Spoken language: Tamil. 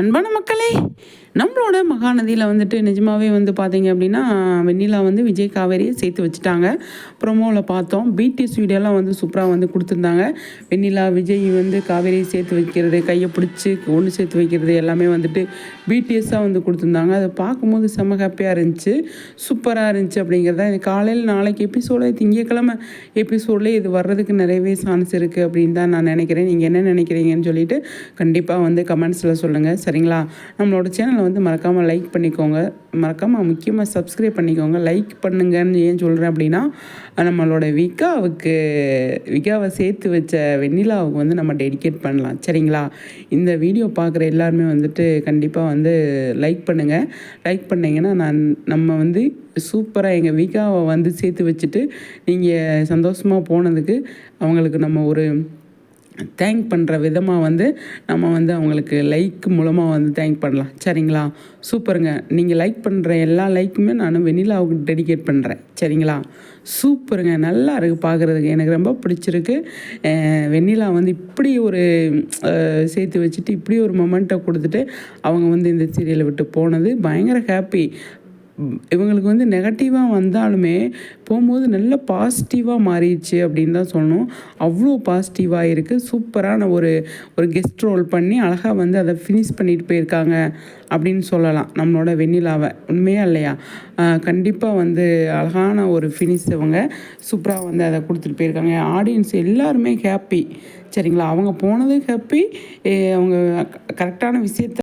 அன்பான மக்களே நம்மளோட மகாநதியில் வந்துட்டு நிஜமாகவே வந்து பார்த்தீங்க அப்படின்னா வெண்ணிலா வந்து விஜய் காவேரியை சேர்த்து வச்சுட்டாங்க. ப்ரொமோவில் பார்த்தோம். பிடிஎஸ் வீடியோலாம் வந்து சூப்பராக வந்து கொடுத்துருந்தாங்க. வெண்ணிலா விஜய் வந்து காவேரியை சேர்த்து வைக்கிறது கையை பிடிச்சி ஒன்று சேர்த்து வைக்கிறது எல்லாமே வந்துட்டு பிடிஎஸ்ஸாக வந்து கொடுத்துருந்தாங்க. அதை பார்க்கும்போது செம்ம ஹாப்பியாக இருந்துச்சு. சூப்பராக இருந்துச்சு அப்படிங்கிறத இது காலையில் நாளைக்கு எபிசோடு திங்கக்கிழமை எபிசோடில் இது வர்றதுக்கு நிறையவே சான்ஸ் இருக்குது அப்படின்னு தான் நான் நினைக்கிறேன். நீங்கள் என்ன நினைக்கிறீங்கன்னு சொல்லிட்டு கண்டிப்பாக வந்து கமெண்ட்ஸில் சொல்லுங்கள் சரிங்களா? நம்மளோட சேனலை வந்து மறக்காமல் லைக் பண்ணிக்கோங்க. மறக்காமல் முக்கியமாக சப்ஸ்கிரைப் பண்ணிக்கோங்க. லைக் பண்ணுங்கன்னு ஏன் சொல்கிறேன் அப்படின்னா நம்மளோட விகாவுக்கு விகாவை சேர்த்து வச்ச வெண்ணிலாவுக்கு வந்து நம்ம டெடிகேட் பண்ணலாம். சரிங்களா? இந்த வீடியோ பார்க்குற எல்லாருமே வந்துட்டு கண்டிப்பாக வந்து லைக் பண்ணுங்கள் லைக் பண்ணிங்கன்னா நான் நம்ம வந்து சூப்பராக எங்கள் விகாவை வந்து சேர்த்து வச்சுட்டு நீங்கள் சந்தோஷமாக போனதுக்கு அவங்களுக்கு நம்ம ஒரு தேங்க் பண்ணுற விதமாக வந்து நம்ம வந்து அவங்களுக்கு லைக் மூலமாக வந்து தேங்க் பண்ணலாம். சரிங்களா? சூப்பருங்க. நீங்கள் லைக் பண்ணுற எல்லா லைக்குமே நான் வெண்ணிலாவுக்கு டெடிகேட் பண்ணுறேன் சரிங்களா? சூப்பருங்க. நல்லா இருக்குது பார்க்குறதுக்கு எனக்கு ரொம்ப பிடிச்சிருக்கு. வெண்ணிலா வந்து இப்படி ஒரு சேர்த்து வச்சுட்டு இப்படி ஒரு மொமெண்ட்டை கொடுத்துட்டு அவங்க வந்து இந்த சீரியலை விட்டு போனது. பயங்கர ஹாப்பி இவங்களுக்கு வந்து நெகட்டிவாக வந்தாலுமே போகும்போது நல்ல பாசிட்டிவாக மாறிடுச்சு அப்படின்னு தான் சொல்லணும். அவ்வளோ பாசிட்டிவாக இருக்குது சூப்பரான ஒரு ஒரு கெஸ்ட் ரோல் பண்ணி அழகாக வந்து அதை ஃபினிஷ் பண்ணிட்டு போயிருக்காங்க அப்படின்னு சொல்லலாம். நம்மளோட வெண்ணிலாவை. உண்மையாக இல்லையா? கண்டிப்பாக வந்து அழகான ஒரு ஃபினிஷ் இவங்க சூப்பராக வந்து அதை கொடுத்துட்டு போயிருக்காங்க. ஆடியன்ஸ் எல்லாருமே ஹாப்பி சரிங்களா? அவங்க போனது ஹாப்பி அவங்க கரெக்டான விஷயத்த